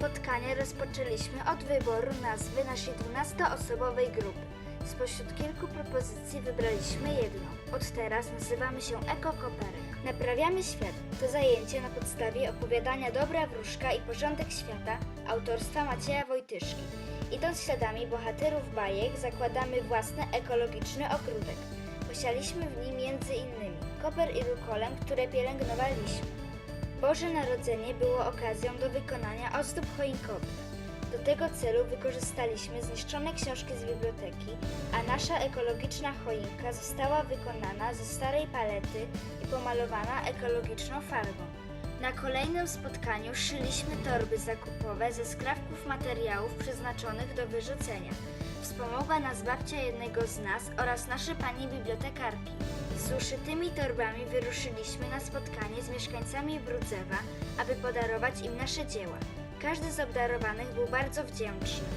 spotkanie rozpoczęliśmy od wyboru nazwy naszej 12-osobowej grupy. Spośród kilku propozycji wybraliśmy jedną. Od teraz nazywamy się Eko Koperek. Naprawiamy świat to zajęcie na podstawie opowiadania Dobra Wróżka i Porządek Świata autorstwa Macieja Wojtyszki. Idąc śladami bohaterów bajek zakładamy własny ekologiczny ogródek. Posialiśmy w nim między innymi koper i rukolem, które pielęgnowaliśmy. Boże Narodzenie było okazją do wykonania ozdób choinkowych. Do tego celu wykorzystaliśmy zniszczone książki z biblioteki, a nasza ekologiczna choinka została wykonana ze starej palety i pomalowana ekologiczną farbą. Na kolejnym spotkaniu szyliśmy torby zakupowe ze skrawków materiałów przeznaczonych do wyrzucenia. Wspomogła nas babcia jednego z nas oraz nasze pani bibliotekarki. Z uszytymi torbami wyruszyliśmy na spotkanie z mieszkańcami Brudzewa, aby podarować im nasze dzieła. Każdy z obdarowanych był bardzo wdzięczny.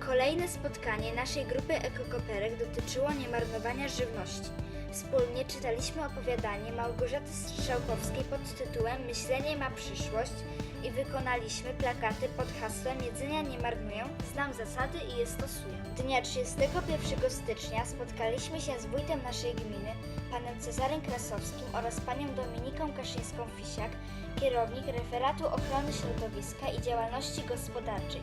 Kolejne spotkanie naszej grupy ekokoperek dotyczyło niemarnowania żywności. Wspólnie czytaliśmy opowiadanie Małgorzaty Strzałkowskiej pod tytułem Myślenie ma przyszłość i wykonaliśmy plakaty pod hasłem Jedzenia nie marnują, znam zasady i je stosuję. Dnia 31 stycznia spotkaliśmy się z wójtem naszej gminy, panem Cezarym Krasowskim oraz panią Dominiką Kaszyńską-Fisiak, kierownik referatu ochrony środowiska i działalności gospodarczej.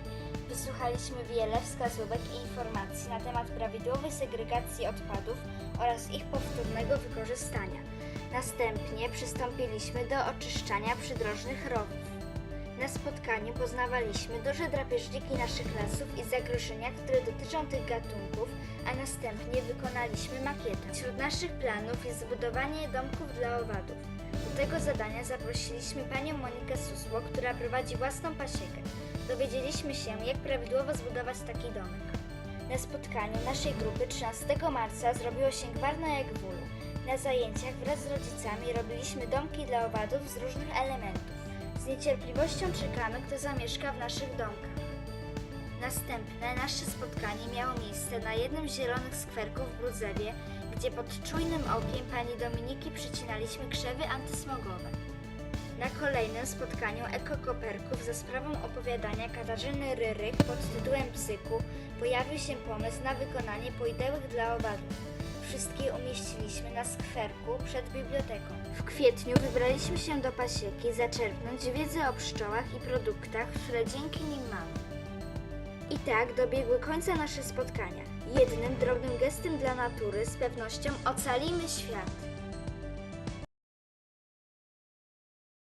Wysłuchaliśmy wiele wskazówek i informacji na temat prawidłowej segregacji odpadów oraz ich powtórnego wykorzystania. Następnie przystąpiliśmy do oczyszczania przydrożnych rowów. Na spotkaniu poznawaliśmy duże drapieżniki naszych lasów i zagrożenia, które dotyczą tych gatunków, a następnie wykonaliśmy makietę. Wśród naszych planów jest zbudowanie domków dla owadów. Do tego zadania zaprosiliśmy panią Monikę Susło, która prowadzi własną pasiekę. Dowiedzieliśmy się, jak prawidłowo zbudować taki domek. Na spotkaniu naszej grupy 13 marca zrobiło się gwarno jak w ulu. Na zajęciach wraz z rodzicami robiliśmy domki dla owadów z różnych elementów. Z niecierpliwością czekamy, kto zamieszka w naszych domkach. Następne nasze spotkanie miało miejsce na jednym z zielonych skwerków w Brudzewie, gdzie pod czujnym okiem pani Dominiki przycinaliśmy krzewy antysmogowe. Na kolejnym spotkaniu ekokoperków za sprawą opowiadania Katarzyny Ryrych pod tytułem Psyku pojawił się pomysł na wykonanie poidełek dla owadów. Wszystkie umieściliśmy na skwerku przed biblioteką. W kwietniu wybraliśmy się do pasieki zaczerpnąć wiedzy o pszczołach i produktach, które dzięki nim mamy. I tak dobiegły końca nasze spotkania. Jednym drobnym gestem dla natury z pewnością ocalimy świat.